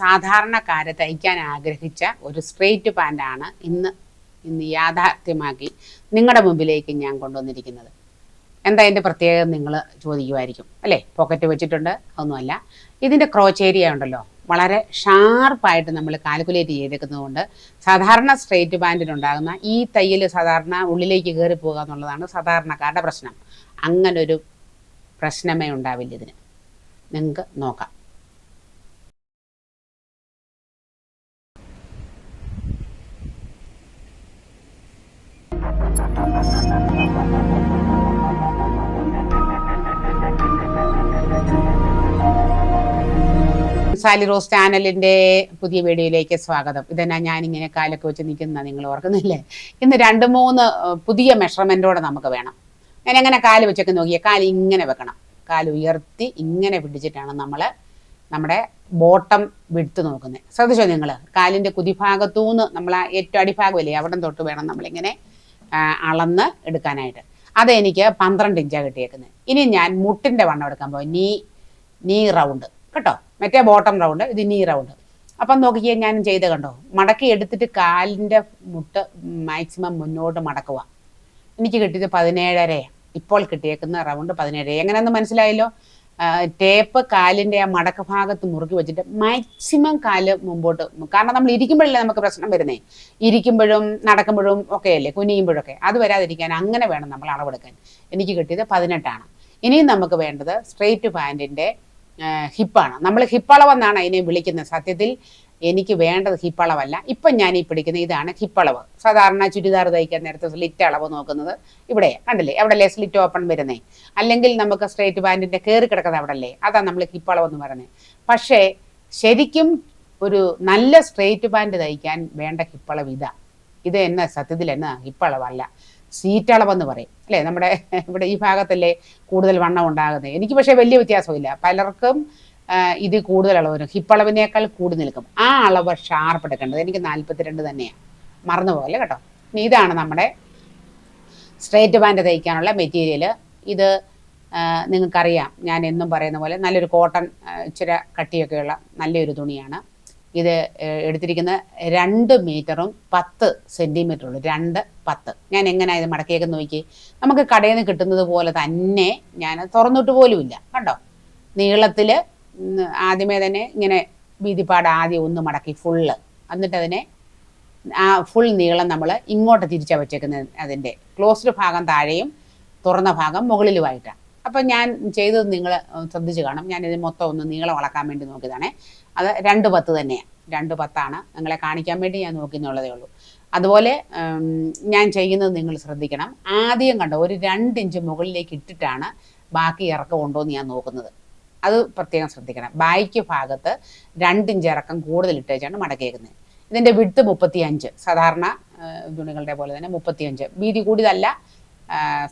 സാധാരണക്കാരെ തയ്ക്കാൻ ആഗ്രഹിച്ച ഒരു സ്ട്രെയിറ്റ് പാന്റാണ് ഇന്ന് ഇന്ന് യാഥാർത്ഥ്യമാക്കി നിങ്ങളുടെ മുമ്പിലേക്ക് ഞാൻ കൊണ്ടുവന്നിരിക്കുന്നത്. എന്താ അതിന്റെ പ്രത്യേകത നിങ്ങൾ ചോദിക്കുമായിരിക്കും അല്ലേ? പോക്കറ്റ് വെച്ചിട്ടുണ്ട് അതൊന്നുമല്ല. ഇതിന്റെ ക്രോച്ച് ഏരിയ ഉണ്ടല്ലോ. വളരെ ഷാർപ്പായിട്ട് നമ്മൾ കാൽക്കുലേറ്റ് ചെയ്തേക്കുന്നതുകൊണ്ട് സാധാരണ സ്ട്രെയിറ്റ് പാന്റിനുണ്ടാകുന്ന ഈ തയ്യൽ സാധാരണ ഉള്ളിലേക്ക് കയറി പോകുക എന്നുള്ളതാണ് സാധാരണക്കാരുടെ പ്രശ്നം. അങ്ങനൊരു പ്രശ്നമേ ഉണ്ടാവില്ല ഇതിന്. നിങ്ങൾക്ക് നോക്കാം. സാലി റോസ് ചാനലിന്റെ പുതിയ വീഡിയോയിലേക്ക് സ്വാഗതം. ഇതെന്നാ ഇങ്ങനെ കാലൊക്കെ വെച്ച് നിൽക്കുന്ന നിങ്ങൾ ഓർക്കുന്നില്ലേ? ഇന്ന് രണ്ട് മൂന്ന് പുതിയ മെഷർമെന്റോടെ നമുക്ക് വേണം. ഞാൻ എങ്ങനെ കാൽ വെച്ചൊക്കെ നോക്കിയാൽ കാൽ ഇങ്ങനെ വെക്കണം. കാൽ ഉയർത്തി ഇങ്ങനെ പിടിച്ചിട്ടാണ് നമ്മൾ നമ്മുടെ ബോട്ടം വിടുത്ത് നോക്കുന്നത്. ശ്രദ്ധിച്ചോ നിങ്ങൾ? കാലിന്റെ കുതിഭാഗത്തുനിന്ന് നമ്മൾ ആ ഏറ്റവും അടിഭാഗമില്ലേ അവിടെ തൊട്ട് വേണം നമ്മളിങ്ങനെ അളന്ന് എടുക്കാനായിട്ട്. അതെനിക്ക് പന്ത്രണ്ട് ഇഞ്ചാണ് കിട്ടിയേക്കുന്നത് ഇനി ഞാൻ മുട്ടിന്റെ വണ്ണം എടുക്കാൻ പോകും നീ നീ റൗണ്ട്. കേട്ടോ? മറ്റേ ബോട്ടം റൗണ്ട് ഇത് നീ റൗണ്ട്. അപ്പം നോക്കിയാൽ ഞാൻ ചെയ്ത് കണ്ടോ? മടക്കി എടുത്തിട്ട് കാലിന്റെ മുട്ട് മാക്സിമം മുന്നോട്ട് മടക്കുക എനിക്ക് കിട്ടിയത് പതിനേഴര ഇപ്പോൾ കിട്ടിയേക്കുന്ന റൗണ്ട് പതിനേഴ്. എങ്ങനെയെന്ന് മനസ്സിലായല്ലോ? ടേപ്പ് കാലിന്റെ ആ മടക്ക ഭാഗത്ത് മുറുക്കി വെച്ചിട്ട് മാക്സിമം കാൽ മുമ്പോട്ട് കാരണം നമ്മൾ ഇരിക്കുമ്പോഴല്ലേ നമുക്ക് പ്രശ്നം വരുന്നേ? ഇരിക്കുമ്പോഴും നടക്കുമ്പോഴും ഒക്കെ അല്ലേ കുനിയുമ്പോഴൊക്കെ. അത് വരാതിരിക്കാൻ അങ്ങനെ വേണം നമ്മൾ അളവെടുക്കാൻ. എനിക്ക് കിട്ടിയത് പതിനെട്ടാണ്. ഇനിയും നമുക്ക് വേണ്ടത് സ്ട്രെയിറ്റ് പാന്റിന്റെ ഹിപ്പാണ് നമ്മൾ ഹിപ്പളവെന്നാണ് അതിനെ വിളിക്കുന്നത്. സത്യത്തിൽ എനിക്ക് വേണ്ടത് ഹിപ്പളവല്ല ഇപ്പം ഞാൻ ഈ പിടിക്കുന്ന ഇതാണ് ഹിപ്പളവ് സാധാരണ ചുരിദാർ തയ്ക്കാൻ നേരത്തെ സ്ലിറ്റ് അളവ് നോക്കുന്നത് ഇവിടെ കണ്ടില്ലേ? എവിടെയല്ലേ സ്ലിറ്റ് ഓപ്പൺ വരുന്നേ? അല്ലെങ്കിൽ നമുക്ക് സ്ട്രേറ്റ് പാന്റിന്റെ കയറി കിടക്കുന്നത് അവിടെയല്ലേ അതാണ് നമ്മൾ ഹിപ്പളവ് എന്ന് പറയുന്നത്. പക്ഷേ ശരിക്കും ഒരു നല്ല സ്ട്രേറ്റ് പാന്റ് തയ്ക്കാൻ വേണ്ട ഹിപ്പളവ് ഇതാ. ഇത് എന്ന സത്യത്തിൽ എന്നാ ഹിപ്പളവല്ല സീറ്റളവെന്ന് പറയും. അല്ലേ? നമ്മുടെ ഇവിടെ ഈ ഭാഗത്തല്ലേ കൂടുതൽ വണ്ണം ഉണ്ടാകുന്നത്. എനിക്ക് പക്ഷേ വലിയ വ്യത്യാസമില്ല. പലർക്കും ഇത് കൂടുതൽ അളവ് വരും ഹിപ്പളവിനേക്കാൾ കൂടി നിൽക്കും. ആ അളവ് ഷാർപ്പ് എടുക്കേണ്ടത് എനിക്ക് നാൽപ്പത്തിരണ്ട് തന്നെയാണ് മറന്നുപോകല്ലേ കേട്ടോ? ഇനി ഇതാണ് നമ്മുടെ സ്ട്രേറ്റ് പാന്റ് തയ്ക്കാനുള്ള മെറ്റീരിയൽ ഇത് നിങ്ങൾക്കറിയാം. ഞാൻ എന്നും പറയുന്ന പോലെ നല്ലൊരു കോട്ടൺ ഇച്ചിരി കട്ടിയൊക്കെയുള്ള നല്ലൊരു തുണിയാണ്. ഇത് എടുത്തിരിക്കുന്ന രണ്ട് മീറ്ററും പത്ത് സെന്റിമീറ്റർ ഉള്ളൂ. രണ്ട് പത്ത്. ഞാൻ എങ്ങനെയാണ് ഇത് മടക്കിയൊക്കെ നോക്കി നമുക്ക് കടയിൽ നിന്ന് കിട്ടുന്നത് പോലെ തന്നെ ഞാൻ തുറന്നിട്ട് പോലുമില്ല. കണ്ടോ? നീളത്തിൽ ആദ്യമേ തന്നെ ഇങ്ങനെ വീതിപ്പാട് ആദ്യം ഒന്ന് മടക്കി ഫുള്ള് എന്നിട്ട് അതിനെ ആ ഫുൾ നീളം നമ്മൾ ഇങ്ങോട്ട് തിരിച്ചാണ് വെച്ചേക്കുന്നത് അതിന്റെ ക്ലോസ്ഡ് ഭാഗം താഴെയും തുറന്ന ഭാഗം മുകളിലുമായിട്ടാണ് അപ്പം ഞാൻ ചെയ്തത് നിങ്ങൾ ശ്രദ്ധിച്ച് കാണും ഞാൻ ഇത് മൊത്തം ഒന്ന് നീളം വളക്കാൻ വേണ്ടി നോക്കിയതാണേ. അത് രണ്ട് പത്ത് തന്നെയാണ് രണ്ട് പത്താണ്. നിങ്ങളെ കാണിക്കാൻ വേണ്ടി ഞാൻ നോക്കിയെന്നുള്ളതേ ഉള്ളൂ. അതുപോലെ ഞാൻ ചെയ്യുന്നത് നിങ്ങൾ ശ്രദ്ധിക്കണം. ആദ്യം കണ്ടോ ഒരു രണ്ട് ഇഞ്ച് മുകളിലേക്ക് ഇട്ടിട്ടാണ് ബാക്കി ഇറക്കം ഉണ്ടോ എന്ന് ഞാൻ നോക്കുന്നത്. അത് പ്രത്യേകം ശ്രദ്ധിക്കണം. ബായ്ക്ക് ഭാഗത്ത് രണ്ടിഞ്ച് ഇറക്കം കൂടുതൽ ഇട്ട് വെച്ചാണ് മടക്കിയേക്കുന്നത് ഇതിന്റെ വിടുത്ത് മുപ്പത്തി അഞ്ച് സാധാരണ തുണികളുടെ പോലെ തന്നെ മുപ്പത്തിയഞ്ച്. വീതി കൂടിയതല്ല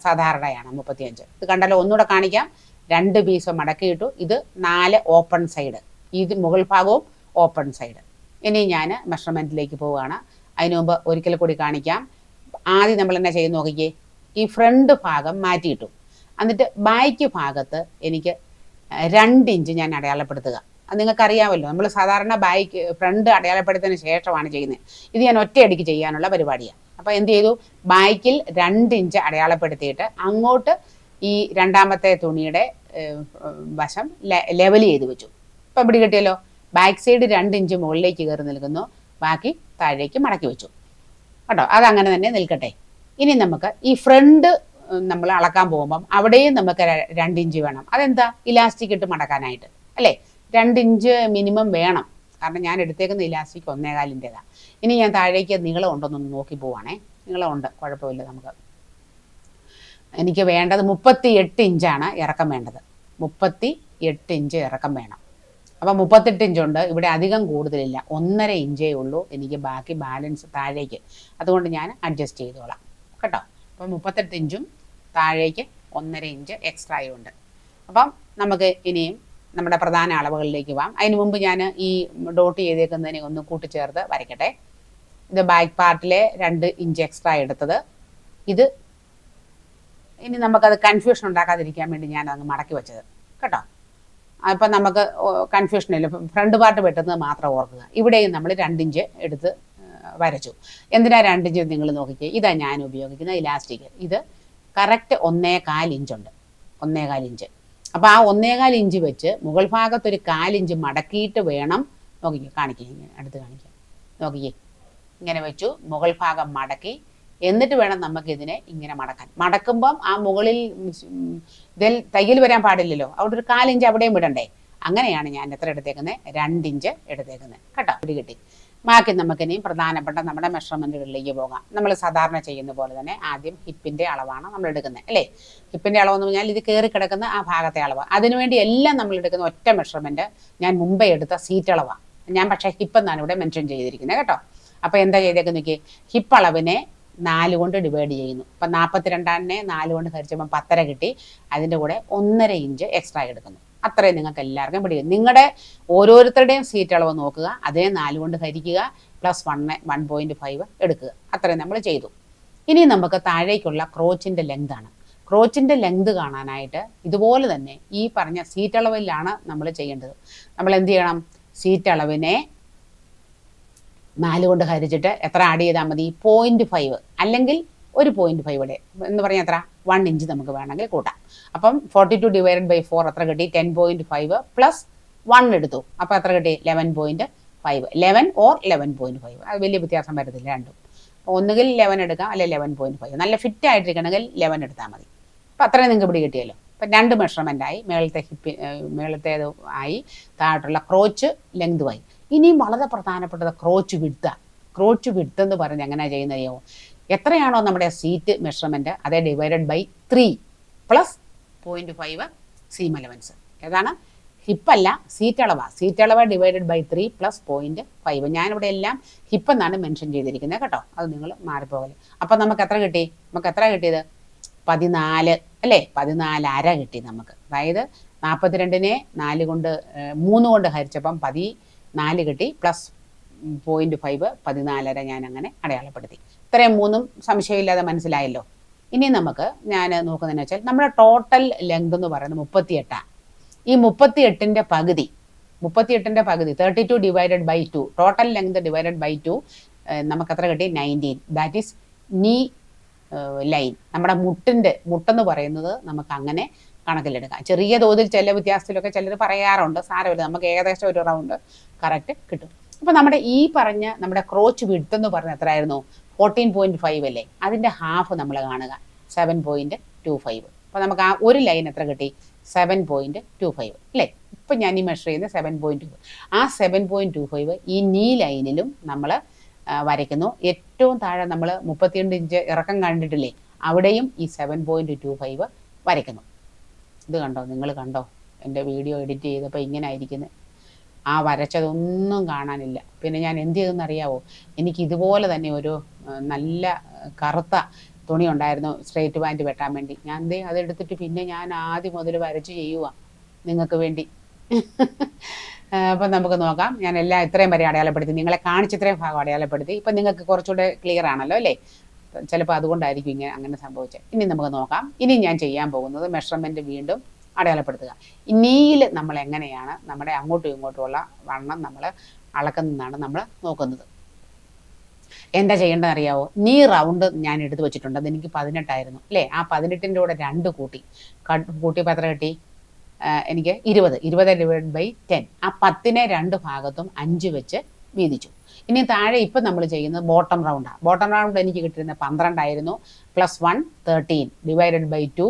സാധാരണയാണ് മുപ്പത്തിയഞ്ച്. ഇത് കണ്ടാലോ ഒന്നുകൂടെ കാണിക്കാം. രണ്ട് പീസ് മടക്കിയിട്ടു ഇത് നാല് ഓപ്പൺ സൈഡ്. ഇത് മുകൾ ഭാഗവും ഓപ്പൺ സൈഡ്. ഇനി ഞാൻ മെഷർമെന്റിലേക്ക് പോവുകയാണ്. അതിനു മുമ്പ് ഒരിക്കൽ കൂടി കാണിക്കാം. ആദ്യം നമ്മൾ എന്നാ ചെയ്ത് നോക്കിക്കേ. ഈ ഫ്രണ്ട് ഭാഗം മാറ്റിയിട്ടു. എന്നിട്ട് ബാക്ക് ഭാഗത്ത് എനിക്ക് രണ്ട് ഇഞ്ച് ഞാൻ അടയാളപ്പെടുത്തുക. അത് നിങ്ങൾക്കറിയാമല്ലോ നമ്മൾ സാധാരണ ബാക്ക് ഫ്രണ്ട് അടയാളപ്പെടുത്തിന് ശേഷമാണ് ചെയ്യുന്നത്. ഇത് ഞാൻ ഒറ്റയടിക്ക് ചെയ്യാനുള്ള പരിപാടിയാണ് അപ്പോൾ എന്ത് ചെയ്തു? ബാക്കിൽ രണ്ട് ഇഞ്ച് അടയാളപ്പെടുത്തിയിട്ട് അങ്ങോട്ട് ഈ രണ്ടാമത്തെ തുണിയുടെ വശം ലെവൽ ചെയ്ത് വെച്ചു. ഇപ്പം പിടി കിട്ടിയല്ലോ? ബാക്ക് സൈഡ് രണ്ട് ഇഞ്ച് മുകളിലേക്ക് കയറി നിൽക്കുന്നു. ബാക്കി താഴേക്ക് മടക്കി വെച്ചു. കേട്ടോ? അതങ്ങനെ തന്നെ നിൽക്കട്ടെ. ഇനി നമുക്ക് ഈ ഫ്രണ്ട് നമ്മൾ അളക്കാൻ പോകുമ്പം അവിടെയും നമുക്ക് രണ്ട് ഇഞ്ച് വേണം. അതെന്താ? ഇലാസ്റ്റിക് ഇട്ട് മടക്കാനായിട്ട്. അല്ലേ? രണ്ട് ഇഞ്ച് മിനിമം വേണം. കാരണം ഞാൻ എടുത്തേക്കുന്ന ഇലാസ്റ്റിക് ഒന്നേകാലിന്റെതാണ് ഇനി ഞാൻ താഴേക്ക് നീളം നോക്കി പോവാണേ. നീളമുണ്ട് കുഴപ്പമില്ല നമുക്ക്. എനിക്ക് വേണ്ടത് മുപ്പത്തി എട്ട് ഇഞ്ചാണ് ഇറക്കം വേണ്ടത്. മുപ്പത്തി എട്ട് ഇഞ്ച് ഇറക്കം വേണം. അപ്പം മുപ്പത്തെട്ട് ഇഞ്ചുണ്ട് ഇവിടെ അധികം കൂടുതലില്ല. ഒന്നര ഇഞ്ചേ ഉള്ളൂ. എനിക്ക് ബാക്കി ബാലൻസ് താഴേക്ക്. അതുകൊണ്ട് ഞാൻ അഡ്ജസ്റ്റ് ചെയ്തോളാം. കേട്ടോ? അപ്പം മുപ്പത്തെട്ട് ഇഞ്ചും താഴേക്ക് ഒന്നര ഇഞ്ച് എക്സ്ട്രാ ഉണ്ട് അപ്പം നമുക്ക് ഇനിയും നമ്മുടെ പ്രധാന അളവുകളിലേക്ക് പോകാം അതിന് മുമ്പ് ഞാൻ ഈ ഡോട്ട് ചെയ്തേക്കുന്നതിനെ ഒന്ന് കൂട്ടിച്ചേർത്ത് വരയ്ക്കട്ടെ. ഇത് ബാക്ക് പാർട്ടിലെ രണ്ട് ഇഞ്ച് എക്സ്ട്രാ എടുത്തത്. ഇത് ഇനി നമുക്കത് കൺഫ്യൂഷൻ ഉണ്ടാക്കാതിരിക്കാൻ വേണ്ടി ഞാൻ അങ്ങ് മടക്കി വെച്ചത്. കേട്ടോ? അപ്പം നമുക്ക് കൺഫ്യൂഷൻ ഇല്ല. ഫ്രണ്ട് പാർട്ട് പെട്ടെന്ന് മാത്രം ഓർക്കുക. ഇവിടെയും നമ്മൾ രണ്ടിഞ്ച് എടുത്ത് വരച്ചു. എന്തിനാ രണ്ടിഞ്ച് നിങ്ങൾ നോക്കിക്കുക ഇതാ ഞാൻ ഉപയോഗിക്കുന്ന ഇലാസ്റ്റിക് ഇത് കറക്റ്റ് ഒന്നേകാൽ ഇഞ്ചുണ്ട് ഒന്നേകാൽ ഇഞ്ച് അപ്പോൾ ആ ഒന്നേകാൽ ഇഞ്ച് വെച്ച് മുകൾ ഭാഗത്ത് ഒരു കാലിഞ്ച് മടക്കിയിട്ട് വേണം നോക്കിക്കോ കാണിക്കാം അടുത്ത് കാണിക്കാം. നോക്കിക്കേ. ഇങ്ങനെ വെച്ചു മുകൾ ഭാഗം മടക്കി. എന്നിട്ട് വേണം നമുക്ക് ഇതിനെ ഇങ്ങനെ മടക്കാൻ. മടക്കുമ്പം ആ മുകളിൽ ഇതിൽ തയ്യൽ വരാൻ പാടില്ലല്ലോ. അവിടെ ഒരു കാലിഞ്ച് അവിടെയും വിടണ്ടേ. അങ്ങനെയാണ് ഞാൻ എത്ര എടുത്തേക്കുന്നത് രണ്ടിഞ്ച് എടുത്തേക്കുന്നത് കേട്ടോ? പിടി കിട്ടി. ബാക്കി നമുക്കിനി പ്രധാനപ്പെട്ട നമ്മുടെ മെഷർമെന്റുകളിലേക്ക് പോകാം. നമ്മൾ സാധാരണ ചെയ്യുന്ന പോലെ തന്നെ ആദ്യം ഹിപ്പിന്റെ അളവാണ് നമ്മൾ എടുക്കുന്നത് അല്ലേ? ഹിപ്പിന്റെ അളവെന്ന് പറഞ്ഞാൽ ഇത് കയറി കിടക്കുന്ന ആ ഭാഗത്തെ അളവ്. അതിനുവേണ്ടി എല്ലാം നമ്മൾ എടുക്കുന്ന ഒറ്റ മെഷർമെന്റ് ഞാൻ മുമ്പേ എടുത്ത സീറ്റ് അളവാണ് ഞാൻ പക്ഷേ ഹിപ്പ് എന്നാണ് ഇവിടെ മെൻഷൻ ചെയ്തിരിക്കുന്നത് കേട്ടോ. അപ്പോൾ എന്താ ചെയ്തേക്കുന്ന നോക്കി ഹിപ്പ് അളവിനെ നാല് കൊണ്ട് ഡിവൈഡ് ചെയ്യുന്നു. ഇപ്പം നാൽപ്പത്തിരണ്ടാനെ നാല് കൊണ്ട് ഹരിച്ചപ്പോൾ പത്തര കിട്ടി. അതിന്റെ കൂടെ ഒന്നര ഇഞ്ച് എക്സ്ട്രാ എടുക്കുന്നു. അത്രയും നിങ്ങൾക്ക് എല്ലാവർക്കും പിടിക്കും. നിങ്ങളുടെ ഓരോരുത്തരുടെയും സീറ്റ് അളവ് നോക്കുക. അതേ നാല് കൊണ്ട് ഹരിക്കുക. Plus one one point five എടുക്കുക. അത്രയും നമ്മൾ ചെയ്തു. ഇനി നമുക്ക് താഴേക്കുള്ള ക്രോച്ചിന്റെ ലെങ്ത് ആണ്. ക്രോച്ചിന്റെ ലെങ്ത് കാണാനായിട്ട് ഇതുപോലെ തന്നെ ഈ പറഞ്ഞ സീറ്റ് അളവിലാണ് നമ്മൾ ചെയ്യേണ്ടത്. നമ്മൾ എന്ത് ചെയ്യണം? സീറ്റ് അളവിനെ നാല് കൊണ്ട് ഹരിച്ചിട്ട് എത്ര ആഡ് ചെയ്താൽ മതി? പോയിന്റ് ഫൈവ് അല്ലെങ്കിൽ ഒരു പോയിന്റ് ഫൈവ് ഇവിടെ എന്ന് പറഞ്ഞാൽ എത്ര? വൺ ഇഞ്ച് നമുക്ക് വേണമെങ്കിൽ കൂട്ടാം. അപ്പം forty two divided by four എത്ര കിട്ടി. Ten point five plus one എടുത്തു. അപ്പം എത്ര കിട്ടി? Eleven point five eleven or eleven point five അത് വലിയ വ്യത്യാസം വരത്തില്ല രണ്ടും. ഒന്നുകിൽ ലെവൻ എടുക്കാം അല്ലെങ്കിൽ ലെവൻ പോയിന്റ് ഫൈവ് നല്ല ഫിറ്റ് ആയിട്ടിരിക്കണമെങ്കിൽ ലെവൻ എടുത്താൽ മതി. അപ്പോൾ അത്രയും നിങ്ങൾക്ക് ഇവിടെ കിട്ടിയല്ലോ. അപ്പം രണ്ട് മെഷർമെന്റ് ആയി. മേളത്തെ ഹിപ്പി മേളത്തേത് ആയി. താഴോട്ടുള്ള ക്രോച്ച് ലെങ്തുമായി ഇനിയും വളരെ പ്രധാനപ്പെട്ടത് ക്രോച്ച് വിടുത്ത ക്രോച്ച് വിടുത്തെന്ന് പറഞ്ഞ് എങ്ങനെയാണ് ചെയ്യുന്നതെയോ എത്രയാണോ നമ്മുടെ സീറ്റ് മെഷർമെന്റ് അതേ divided by three plus point five seam allowance ഏതാണ്? ഹിപ്പല്ല സീറ്റ് അളവാ. സീറ്റ് അളവ് divided by three plus point five ഞാനിവിടെ എല്ലാം ഹിപ്പ് എന്നാണ് മെൻഷൻ ചെയ്തിരിക്കുന്നത് കേട്ടോ. അത് നിങ്ങൾ മാറിപ്പോകൽ അപ്പം നമുക്ക് എത്ര കിട്ടി? നമുക്ക് എത്ര കിട്ടിയത്? പതിനാല് അല്ലേ? പതിനാല് അര കിട്ടി നമുക്ക്. അതായത് നാൽപ്പത്തിരണ്ടിനെ നാല് കൊണ്ട് മൂന്ന് കൊണ്ട് ഹരിച്ചപ്പം പതി നാല് കിട്ടി പ്ലസ് പോയിന്റ് ഫൈവ് പതിനാലര ഞാൻ അങ്ങനെ അടയാളപ്പെടുത്തി. ഇത്രയും മൂന്നും സംശയമില്ലാതെ മനസ്സിലായല്ലോ. ഇനി നമുക്ക് ഞാൻ നോക്കുന്നതെന്ന് വെച്ചാൽ നമ്മുടെ ടോട്ടൽ ലെങ്ത് എന്ന് പറയുന്നത് മുപ്പത്തിയെട്ടാണ് ഈ മുപ്പത്തിയെട്ടിന്റെ പകുതി മുപ്പത്തിയെട്ടിന്റെ പകുതി thirty two divided by two total length divided by two നമുക്ക് അത്ര കിട്ടി nineteen that is knee line നമ്മുടെ മുട്ടിന്റെ മുട്ടെന്ന് പറയുന്നത് നമുക്ക് അങ്ങനെ കണക്കിലെടുക്കാം. ചെറിയ തോതിൽ ചില വ്യത്യാസത്തിലൊക്കെ ചിലർ പറയാറുണ്ട്. സാരമില്ല നമുക്ക് ഏകദേശം ഒരു റൗണ്ട് കറക്റ്റ് കിട്ടും. അപ്പോൾ നമ്മുടെ ഈ പറഞ്ഞ നമ്മുടെ ക്രോച്ച് വിട്ടെന്ന് പറഞ്ഞ എത്രയായിരുന്നു? ഫോർട്ടീൻ പോയിന്റ് ഫൈവ് അല്ലേ? അതിന്റെ ഹാഫ് നമ്മൾ കാണുക. സെവൻ പോയിന്റ് ടു ഫൈവ് അപ്പോൾ നമുക്ക് ആ ഒരു ലൈൻ എത്ര കിട്ടി? സെവൻ പോയിന്റ് ടു ഫൈവ് അല്ലേ? ഇപ്പം ഞാൻ ഈ മെഷർ ചെയ്യുന്നത് സെവൻ പോയിന്റ് ടു ആ സെവൻ പോയിന്റ് ടു ഫൈവ് ഈ നീ ലൈനിലും നമ്മൾ വരയ്ക്കുന്നു. ഏറ്റവും താഴെ നമ്മൾ മുപ്പത്തിരണ്ട് ഇഞ്ച് ഇറക്കം കണ്ടിട്ടില്ലേ? അവിടെയും ഈ സെവൻ പോയിന്റ് ടു ഫൈവ് വരയ്ക്കുന്നു. ഇത് കണ്ടോ? നിങ്ങൾ കണ്ടോ? എന്റെ വീഡിയോ എഡിറ്റ് ചെയ്തപ്പോൾ ഇങ്ങനെ ആയിരിക്കുന്നത് ആ വരച്ചതൊന്നും കാണാനില്ല. പിന്നെ ഞാൻ എന്ത് ചെയ്തെന്ന് അറിയാവോ എനിക്ക് ഇതുപോലെ തന്നെ ഒരു നല്ല കറുത്ത തുണി ഉണ്ടായിരുന്നു സ്ട്രേറ്റ് പാന്റ് വെട്ടാൻ വേണ്ടി. ഞാൻ ദേ അതെടുത്തിട്ട് പിന്നെ ഞാൻ ആദ്യം മുതൽ വരച്ച് ചെയ്യുക നിങ്ങൾക്ക് വേണ്ടി. അപ്പം നമുക്ക് നോക്കാം. ഞാൻ എല്ലാം ഇത്രയും വരെ അടയാളപ്പെടുത്തി. നിങ്ങളെ കാണിച്ച ഇത്രയും ഭാഗം അടയാളപ്പെടുത്തി. ഇപ്പം നിങ്ങൾക്ക് കുറച്ചുകൂടെ ക്ലിയർ ആണല്ലോ അല്ലേ? ചിലപ്പോൾ അതുകൊണ്ടായിരിക്കും ഇങ്ങനെ അങ്ങനെ സംഭവിച്ചത്. ഇനി നമുക്ക് നോക്കാം. ഇനി ഞാൻ ചെയ്യാൻ പോകുന്നത് മെഷർമെന്റ് വീണ്ടും അടയാളപ്പെടുത്തുക. ഇനിയിൽ നമ്മൾ എങ്ങനെയാണ് നമ്മുടെ അങ്ങോട്ടും ഇങ്ങോട്ടുമുള്ള വണ്ണം നമ്മൾ അളക്കുന്നതാണ് നമ്മൾ നോക്കുന്നത്. എന്താ ചെയ്യേണ്ടത് അറിയാവോ നീ റൗണ്ട് ഞാൻ എടുത്തു വെച്ചിട്ടുണ്ട്. അതെനിക്ക് പതിനെട്ടായിരുന്നു. അല്ലേ? ആ പതിനെട്ടിന്റെ കൂടെ രണ്ട് കൂട്ടി. കൂട്ടി പത്ര കിട്ടി? എനിക്ക് ഇരുപത്. ഇരുപത് ഡിവൈഡ് ബൈ ടെൻ ആ പത്തിനെ രണ്ട് ഭാഗത്തും അഞ്ച് വെച്ച് വീതിച്ചു. ഇനി താഴെ ഇപ്പം നമ്മൾ ചെയ്യുന്നത് ബോട്ടം റൗണ്ടാണ് ബോട്ടം റൗണ്ട് എനിക്ക് കിട്ടിയിരുന്നത് പന്ത്രണ്ടായിരുന്നു. Plus one thirteen divided by two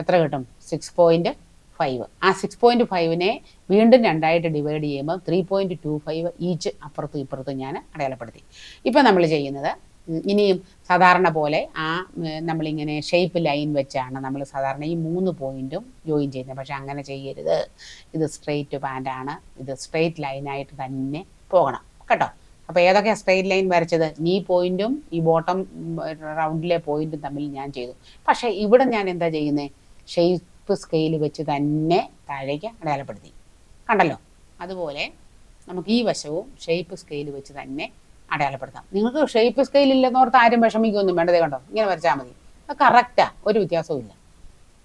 എത്ര കിട്ടും? സിക്സ് പോയിന്റ് ഫൈവ് ആ സിക്സ് പോയിന്റ് ഫൈവിനെ വീണ്ടും രണ്ടായിട്ട് ഡിവൈഡ് ചെയ്യുമ്പോൾ three point two five each അപ്പുറത്തും ഇപ്പുറത്തും ഞാൻ അടയാളപ്പെടുത്തി. ഇപ്പം നമ്മൾ ചെയ്യുന്നത് ഇനിയും സാധാരണ പോലെ ആ നമ്മളിങ്ങനെ ഷേപ്പ് ലൈൻ വെച്ചാണ് നമ്മൾ സാധാരണ ഈ മൂന്ന് പോയിന്റും ജോയിൻ ചെയ്യുന്നത്. പക്ഷെ അങ്ങനെ ചെയ്യരുത്. ഇത് സ്ട്രെയിറ്റ് പാന്റാണ് ഇത് സ്ട്രെയിറ്റ് ലൈനായിട്ട് തന്നെ പോകണം. കേട്ടോ? അപ്പോൾ ഏതൊക്കെയാണ് സ്ട്രെയിറ്റ് ലൈൻ വരച്ചത്? നീ പോയിന്റും ഈ ബോട്ടം റൗണ്ടിലെ പോയിന്റും തമ്മിൽ ഞാൻ ചെയ്തു. പക്ഷേ ഇവിടെ ഞാൻ എന്താ ചെയ്യുന്നത് ഷേപ്പ് സ്കെയിൽ വെച്ച് തന്നെ താഴേക്ക് അടയാളപ്പെടുത്തി. കണ്ടല്ലോ? അതുപോലെ നമുക്ക് ഈ വശവും ഷേപ്പ് സ്കെയിൽ വെച്ച് തന്നെ അടയാളപ്പെടുത്താം. നിങ്ങൾക്ക് ഷേപ്പ് സ്കെയിൽ ഇല്ലെന്നോർത്ത് ആരും വിഷമിക്കൊന്നും വേണ്ടതേ കണ്ടോ? ഇങ്ങനെ വരച്ചാൽ മതി. അത് കറക്റ്റാ ഒരു വ്യത്യാസവും ഇല്ല.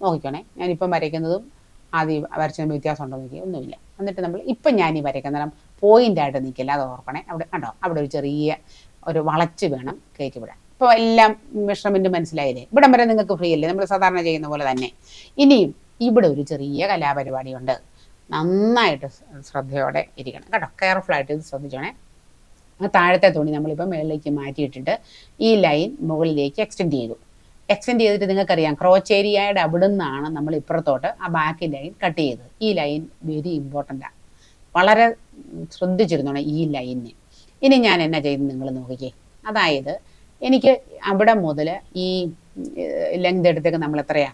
നോക്കിക്കോണേ. ഞാനിപ്പം വരയ്ക്കുന്നതും ആദ്യം വരച്ചതിന് വ്യത്യാസം ഉണ്ടോ നോക്കി ഒന്നുമില്ല. എന്നിട്ട് നമ്മൾ ഇപ്പം ഞാൻ ഈ വരയ്ക്കുന്ന നേരം പോയിന്റായിട്ട് നിൽക്കില്ല അത് ഓർക്കണേ. അവിടെ കണ്ടോ? അവിടെ ഒരു ചെറിയ ഒരു വളച്ച് വേണം കയറ്റി വിടാൻ. ഇപ്പോൾ എല്ലാം മെഷർമെന്റ് മനസ്സിലായില്ലേ? ഇവിടം വരെ നിങ്ങൾക്ക് ഫ്രീ അല്ലേ? നമ്മൾ സാധാരണ ചെയ്യുന്ന പോലെ തന്നെ. ഇനിയും ഇവിടെ ഒരു ചെറിയ കലാപരിപാടിയുണ്ട്. നന്നായിട്ട് ശ്രദ്ധയോടെ ഇരിക്കണം കേട്ടോ. കെയർഫുൾ ആയിട്ട് ഇത് ശ്രദ്ധിച്ചോണേ. താഴത്തെ തുണി നമ്മളിപ്പോൾ മുകളിലേക്ക് മാറ്റിയിട്ടിട്ട് ഈ ലൈൻ മുകളിലേക്ക് എക്സ്റ്റെൻഡ് ചെയ്തു. എക്സ്റ്റെൻഡ് ചെയ്തിട്ട് നിങ്ങൾക്കറിയാം ക്രോച്ചേരിയയുടെ അവിടെ നിന്നാണ് നമ്മൾ ഇപ്പുറത്തോട്ട് ആ ബാക്കി ലൈൻ കട്ട് ചെയ്തത്. ഈ ലൈൻ വെരി ഇമ്പോർട്ടന്റാണ് വളരെ ശ്രദ്ധിച്ചിരുന്നോണം ഈ ലൈനിന് ഇനി ഞാൻ എന്നാ ചെയ്ത് നിങ്ങൾ നോക്കിക്കേ. അതായത് എനിക്ക് അവിടെ മുതൽ ഈ ലെങ്ത് എടുത്തേക്ക് നമ്മൾ എത്രയാ?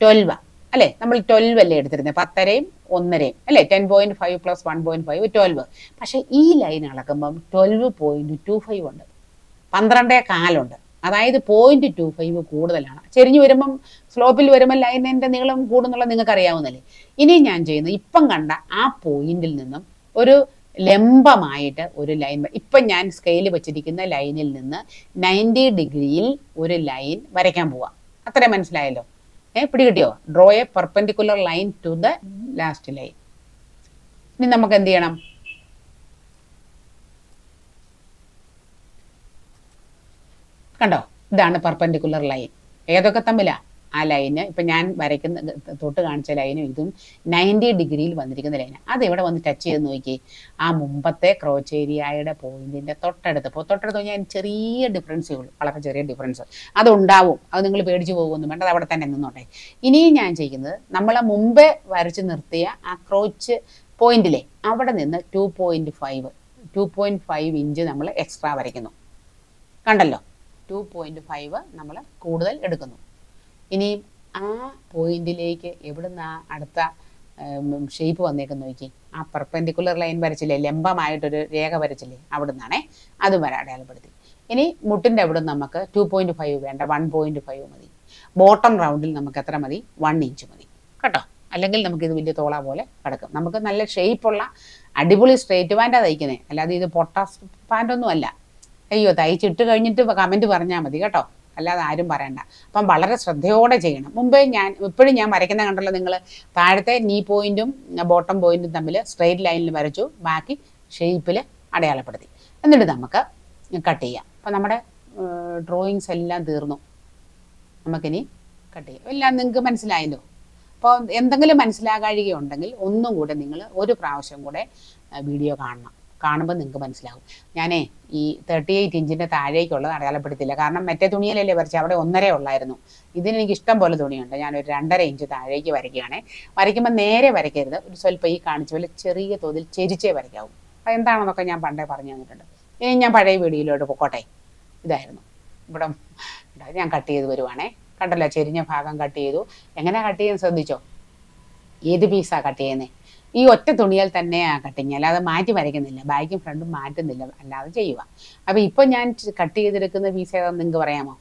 ട്വൽവാ അല്ലെ? നമ്മൾ ട്വൽവ് അല്ലേ എടുത്തിരുന്നത് പത്തരയും ഒന്നരയും. അല്ലെ? Ten point five plus one point five twelve പക്ഷെ ഈ ലൈൻ അളക്കുമ്പം ട്വൽവ് പോയിന്റ് ടു ഫൈവ് ഉണ്ട്. പന്ത്രണ്ടേ കാലുണ്ട്. അതായത് പോയിന്റ് ടു ഫൈവ് കൂടുതലാണ്. ചെരിഞ്ഞു വരുമ്പം സ്ലോപ്പിൽ വരുമ്പോൾ ലൈനിന്റെ നീളം കൂടുന്നുള്ള നിങ്ങൾക്ക് അറിയാവുന്നല്ലേ ഇനി ഞാൻ ചെയ്യുന്നത് ഇപ്പം കണ്ട ആ പോയിന്റിൽ നിന്നും ഒരു ലംബമായിട്ട് ഒരു ലൈൻ ഇപ്പൊ ഞാൻ സ്കെയിൽ വെച്ചിരിക്കുന്ന ലൈനിൽ നിന്ന് നയന്റി ഡിഗ്രിയിൽ ഒരു ലൈൻ വരയ്ക്കാൻ പോവാം. അത്ര മനസ്സിലായല്ലോ? ഏ പിടികിട്ടിയോ? Draw a perpendicular line to the last line ഇനി നമുക്ക് എന്ത് ചെയ്യണം? കണ്ടോ? ഇതാണ് പെർപെൻഡിക്കുലർ ലൈൻ ഏതൊക്കെ തമ്മിലാ? ആ ലൈന് ഇപ്പം ഞാൻ വരയ്ക്കുന്ന തൊട്ട് കാണിച്ച ലൈനും ഇതും നയന്റി ഡിഗ്രിയിൽ വന്നിരിക്കുന്ന ലൈന്. അത് ഇവിടെ വന്ന് ടച്ച് ചെയ്ത് നോക്കി ആ മുമ്പത്തെ ക്രോച്ചേരിയായുടെ പോയിന്റിന്റെ തൊട്ടടുത്ത്. ഇപ്പോൾ തൊട്ടടുത്ത് ഞാൻ ചെറിയ ഡിഫറൻസേ ഉള്ളൂ. വളരെ ചെറിയ ഡിഫറൻസ് അതുണ്ടാവും. അത് നിങ്ങൾ പേടിച്ച് പോകുമെന്നും വേണ്ട. അത് അവിടെ തന്നെ നിന്നോട്ടെ. ഇനിയും ഞാൻ ചെയ്യുന്നത് നമ്മളെ മുമ്പേ വരച്ച് നിർത്തിയ ആ ക്രോച്ച് പോയിന്റിലെ അവിടെ നിന്ന് two point five two point five inch നമ്മൾ എക്സ്ട്രാ വരയ്ക്കുന്നു. കണ്ടല്ലോ? ടു പോയിന്റ് ഫൈവ് നമ്മൾ കൂടുതൽ എടുക്കുന്നു. ഇനി ആ പോയിന്റിലേക്ക് എവിടുന്ന് ആ അടുത്ത ഷേപ്പ് വന്നേക്കെന്ന് നോക്കി ആ പെർപെൻഡിക്കുലർ ലൈൻ വരച്ചില്ലേ ലംബമായിട്ടൊരു രേഖ വരച്ചില്ലേ അവിടെ നിന്നാണേ അത് വരെ അടയാളപ്പെടുത്തി. ഇനി മുട്ടിന്റെ അവിടെ നമുക്ക് ടു പോയിന്റ് ഫൈവ് വേണ്ട വൺ പോയിന്റ് ഫൈവ് മതി. ബോട്ടം റൗണ്ടിൽ നമുക്ക് എത്ര മതി? വൺ ഇഞ്ച് മതി. കേട്ടോ? അല്ലെങ്കിൽ നമുക്ക് ഇത് വലിയ തോള പോലെ കിടക്കും. നമുക്ക് നല്ല ഷേപ്പുള്ള അടിപൊളി സ്ട്രേറ്റ് പാന്റാണ് തയ്ക്കുന്നത് അല്ലാതെ ഇത് പൊട്ടാസ് പാന്റൊന്നും അല്ല. അയ്യോ തയ്ച്ചിട്ട് കഴിഞ്ഞിട്ട് കമന്റ് പറഞ്ഞാൽ മതി കേട്ടോ. അല്ലാതെ ആരും പറയണ്ട. അപ്പം വളരെ ശ്രദ്ധയോടെ ചെയ്യണം. മുമ്പേ ഞാൻ ഇപ്പോഴും ഞാൻ വരയ്ക്കുന്ന കണ്ടല്ലോ നിങ്ങൾ താഴത്തെ നീ പോയിന്റും ബോട്ടം പോയിന്റും തമ്മിൽ സ്ട്രെയിറ്റ് ലൈനിൽ വരച്ചു. ബാക്കി ഷേപ്പിൽ അടയാളപ്പെടുത്തി. എന്നിട്ട് നമുക്ക് കട്ട് ചെയ്യാം. അപ്പം നമ്മുടെ ഡ്രോയിങ്സ് എല്ലാം തീർന്നു. നമുക്കിനി കട്ട് ചെയ്യാം. എല്ലാം നിങ്ങൾക്ക് മനസ്സിലായല്ലോ? അപ്പോൾ എന്തെങ്കിലും മനസ്സിലാകാഴികയുണ്ടെങ്കിൽ ഒന്നും കൂടെ നിങ്ങൾ ഒരു പ്രാവശ്യം കൂടെ വീഡിയോ കാണണം. കാണുമ്പോൾ നിങ്ങൾക്ക് മനസ്സിലാകും ഞാനേ ഈ തേർട്ടി എയ്റ്റ് ഇഞ്ചിന്റെ താഴേക്കുള്ളത് അടയാളപ്പെടുത്തില്ല കാരണം മറ്റേ തുണിയിലല്ലേ വരച്ച്? അവിടെ ഒന്നര ഉള്ളായിരുന്നു. ഇതിന് എനിക്ക് ഇഷ്ടം പോലെ തുണിയുണ്ട്. ഞാനൊരു രണ്ടര ഇഞ്ച് താഴേക്ക് വരയ്ക്കുകയാണ്. വരയ്ക്കുമ്പോൾ നേരെ വരയ്ക്കരുത്. ഒരു സ്വല്പം ഈ കാണിച്ച പോലെ ചെറിയ തോതിൽ ചെരിച്ചേ വരയ്ക്കാവും. അപ്പോൾ എന്താണെന്നൊക്കെ ഞാൻ പണ്ടേ പറഞ്ഞു തന്നിട്ടുണ്ട്. ഇനി ഞാൻ പഴയ വീഡിയോയിലോട്ട് പൊക്കോട്ടെ. ഇതായിരുന്നു. ഇവിടെ ഞാൻ കട്ട് ചെയ്ത് വരുവാണേ. കണ്ടല്ലോ ചെരിഞ്ഞ ഭാഗം കട്ട് ചെയ്തു. എങ്ങനെ കട്ട് ചെയ്യാൻ ശ്രദ്ധിച്ചോ? ഏത് പീസാണ് കട്ട് ചെയ്യുന്നത് ഈ ഒറ്റ തുണിയാൽ തന്നെയാണ് കട്ടിങ് അല്ലാതെ മാറ്റി വരയ്ക്കുന്നില്ല. ബാക്കും ഫ്രണ്ടും മാറ്റുന്നില്ല. അല്ലാതെ ചെയ്യുക. അപ്പോൾ ഇപ്പോൾ ഞാൻ കട്ട് ചെയ്തെടുക്കുന്ന പീസ് ഏതാണെന്ന് നിങ്ങൾക്ക് പറയാമോ?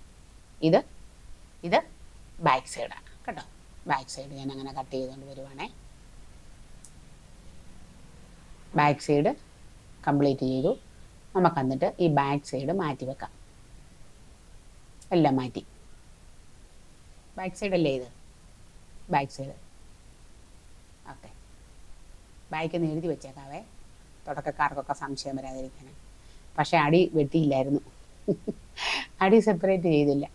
ഇത്. ഇത് ബാക്ക് സൈഡാണ് കേട്ടോ? ബാക്ക് സൈഡ് ഞാൻ അങ്ങനെ കട്ട് ചെയ്തുകൊണ്ട് വരുവാണേ. ബാക്ക് സൈഡ് കംപ്ലീറ്റ് ചെയ്തു. നമുക്ക് എന്നിട്ട് ഈ ബാക്ക് സൈഡ് മാറ്റി വെക്കാം. എല്ലാം മാറ്റി. ബാക്ക് സൈഡ് അല്ലേ ഇത്? ബാക്ക് സൈഡ് ബായ്ക്കൊന്ന് എഴുതി വെച്ചേക്കാവേ. തുടക്കക്കാർക്കൊക്കെ സംശയം വരാതിരിക്കാൻ പക്ഷെ അടി വെട്ടിയില്ലായിരുന്നു. അടി സെപ്പറേറ്റ് ചെയ്തില്ല.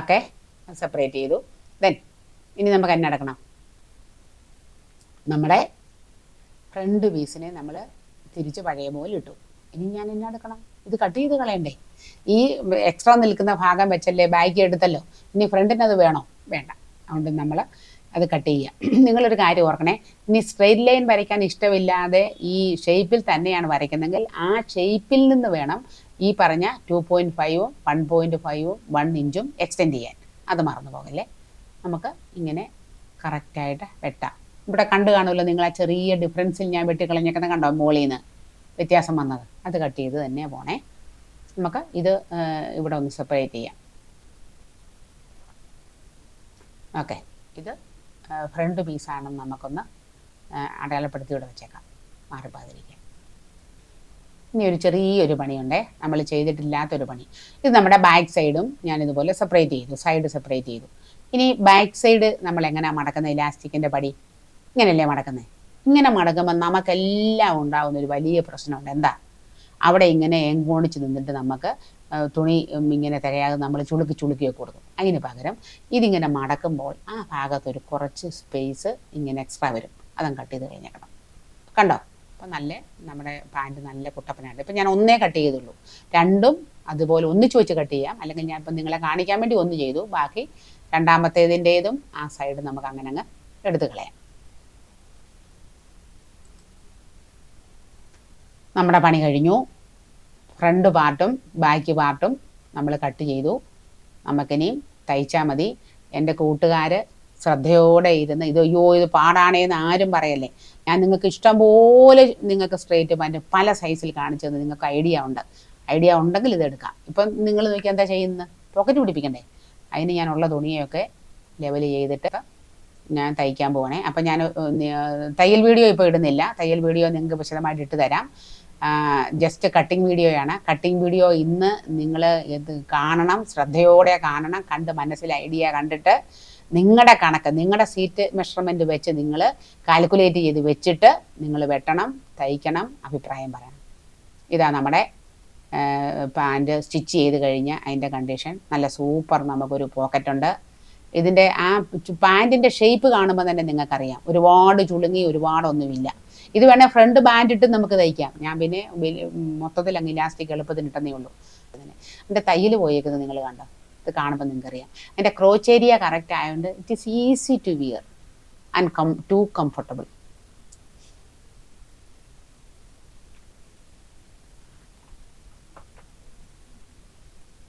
ഓക്കെ സെപ്പറേറ്റ് ചെയ്തു. ദെൻ ഇനി നമുക്ക് എന്നെ അടക്കണം നമ്മുടെ ഫ്രണ്ട് പീസിനെ നമ്മൾ തിരിച്ച് പഴയ പോലെ ഇട്ടു. ഇനി ഞാൻ എന്നെ എടുക്കണം ഇത് കട്ട് ചെയ്ത് കളയണ്ടേ? ഈ എക്സ്ട്രാ നിൽക്കുന്ന ഭാഗം വെച്ചല്ലേ ബാഗ് എടുത്തല്ലോ. ഇനി ഫ്രണ്ടിനത് വേണോ? വേണ്ട. അതുകൊണ്ട് നമ്മൾ അത് കട്ട് ചെയ്യുക. നിങ്ങളൊരു കാര്യം ഓർക്കണേ. ഇനി സ്ട്രെയിറ്റ് ലൈൻ വരയ്ക്കാൻ ഇഷ്ടമില്ലാതെ ഈ ഷേപ്പിൽ തന്നെയാണ് വരയ്ക്കുന്നതെങ്കിൽ ആ ഷേപ്പിൽ നിന്ന് വേണം ഈ പറഞ്ഞ ടു പോയിന്റ് ഫൈവും വൺ പോയിന്റ് ഫൈവും വൺ ഇഞ്ചും എക്സ്റ്റെൻഡ് ചെയ്യാൻ. അത് മറന്നു പോകല്ലേ? നമുക്ക് ഇങ്ങനെ കറക്റ്റായിട്ട് വെട്ടാം. ഇവിടെ കണ്ടു കാണുമല്ലോ നിങ്ങൾ ആ ചെറിയ ഡിഫറൻസിൽ ഞാൻ വെട്ടിക്കളഞ്ഞേക്കുന്ന കണ്ടോ മോളിൽ നിന്ന്? വ്യത്യാസം വന്നത്. അത് കട്ട് ചെയ്ത് തന്നെ പോണേ. നമുക്ക് ഇത് ഇവിടെ ഒന്ന് സെപ്പറേറ്റ് ചെയ്യാം. ഓക്കെ ഇത് ഫ്രണ്ട് പീസാണെന്ന് നമുക്കൊന്ന് അടയാളപ്പെടുത്തി ഇവിടെ വെച്ചേക്കാം. മാറിപ്പാതിരിക്കാം ഇനി ഒരു ചെറിയൊരു പണിയുണ്ടേ. നമ്മൾ ചെയ്തിട്ടില്ലാത്തൊരു പണി. ഇത് നമ്മുടെ ബാക്ക് സൈഡും ഞാൻ ഇതുപോലെ സെപ്പറേറ്റ് ചെയ്തു സൈഡ് സെപ്പറേറ്റ് ചെയ്തു. ഇനി ബാക്ക് സൈഡ് നമ്മൾ എങ്ങനെയാണ് മടക്കുന്നത്? ഇലാസ്റ്റിക്കിന്റെ പടി. ഇങ്ങനെയല്ലേ മടക്കുന്നത്? ഇങ്ങനെ മടക്കുമ്പോൾ നമുക്കെല്ലാം ഉണ്ടാകുന്ന ഒരു വലിയ പ്രശ്നമുണ്ട്. എന്താ? അവിടെ ഇങ്ങനെ എങ്കോണിച്ച് നിന്നിട്ട് നമുക്ക് തുണി ഇങ്ങനെ തികയാതെ നമ്മൾ ചുളുക്കി ചുളുക്കിയൊക്കെ കൊടുക്കും. അതിന് പകരം ഇതിങ്ങനെ മടക്കുമ്പോൾ ആ ഭാഗത്തൊരു കുറച്ച് സ്പേസ് ഇങ്ങനെ എക്സ്ട്രാ വരും. അതങ്ങ് കട്ട് ചെയ്ത് കഴിഞ്ഞേക്കണം. കണ്ടോ? അപ്പം നല്ല നമ്മുടെ പാന്റ് നല്ല കുട്ടപ്പനായിട്ട് ഇപ്പം ഞാൻ ഒന്നേ കട്ട് ചെയ്തുള്ളൂ. രണ്ടും അതുപോലെ ഒന്നിച്ച് വെച്ച് കട്ട് ചെയ്യാം. അല്ലെങ്കിൽ ഞാൻ ഇപ്പം നിങ്ങളെ കാണിക്കാൻ വേണ്ടി ഒന്ന് ചെയ്തു. ബാക്കി രണ്ടാമത്തേതിന്റേതും ആ സൈഡ് നമുക്ക് അങ്ങനെ അങ്ങ് എടുത്ത് കളയാം. നമ്മുടെ പണി കഴിഞ്ഞു. ഫ്രണ്ട് പാർട്ടും ബാക്ക് പാർട്ടും നമ്മൾ കട്ട് ചെയ്തു. നമുക്കിനി തയ്ച്ചാൽ മതി. എന്റെ കൂട്ടുകാർ ശ്രദ്ധയോടെ ഇരുന്ന് ഇത് അയ്യോ ഇത് പാടാണേന്ന് ആരും പറയല്ലേ. ഞാൻ നിങ്ങൾക്ക് ഇഷ്ടം പോലെ നിങ്ങൾക്ക് സ്ട്രേറ്റ് പാന്റ് പല സൈസിൽ കാണിച്ചു തന്നെ നിങ്ങൾക്ക് ഐഡിയ ഉണ്ട്. ഐഡിയ ഉണ്ടെങ്കിൽ ഇത് എടുക്കാം. ഇപ്പം നിങ്ങൾ നോക്കി എന്താ ചെയ്യുന്നത്? പോക്കറ്റ് പിടിപ്പിക്കണ്ടേ? അതിന് ഞാൻ തുണിയൊക്കെ ലെവൽ ചെയ്തിട്ട് ഞാൻ തയ്ക്കാൻ പോകണേ അപ്പം ഞാൻ തയ്യൽ വീഡിയോ ഇപ്പോൾ ഇടുന്നില്ല. തയ്യൽ വീഡിയോ നിങ്ങൾക്ക് വിശദമായിട്ട് ഇട്ട് തരാം. ജസ്റ്റ് കട്ടിങ് വീഡിയോയാണ് കട്ടിംഗ് വീഡിയോ ഇന്ന് നിങ്ങൾ ഇത് കാണണം ശ്രദ്ധയോടെ കാണണം കണ്ട് മനസ്സിൽ ഐഡിയ കണ്ടിട്ട് നിങ്ങളുടെ കണക്ക് നിങ്ങളുടെ സീറ്റ് മെഷർമെന്റ് വെച്ച് നിങ്ങൾ കാൽക്കുലേറ്റ് ചെയ്ത് വെച്ചിട്ട് നിങ്ങൾ വെട്ടണം തയ്ക്കണം അഭിപ്രായം പറയണം. ഇതാ നമ്മുടെ പാന്റ് സ്റ്റിച്ച് ചെയ്ത് കഴിഞ്ഞ് അതിന്റെ കണ്ടീഷൻ നല്ല സൂപ്പർ നമുക്കൊരു പോക്കറ്റ് ഉണ്ട്. ഇതിന്റെ ആ പാന്റിന്റെ ഷേപ്പ് കാണുമ്പോൾ തന്നെ നിങ്ങൾക്കറിയാം. ഒരുപാട് ചുളുങ്ങി ഒരുപാടൊന്നുമില്ല ഇത് വേണേൽ ഫ്രണ്ട് ബാൻഡ് ഇട്ട് നമുക്ക് തയ്ക്കാം. ഞാൻ പിന്നെ മൊത്തത്തിൽ അങ്ങ് ഇലാസ്റ്റിക് എളുപ്പത്തിന് ഇട്ടെന്നേ ഉള്ളൂ. അതിന് എന്റെ തയ്യൽ പോയേക്കുന്നത് നിങ്ങൾ കണ്ടോ? ഇത് കാണുമ്പോൾ നിങ്ങൾക്കറിയാം. എന്റെ ക്രോച്ചേരിയ കറക്റ്റ് ആയതുകൊണ്ട് it is easy to wear and come to comfortable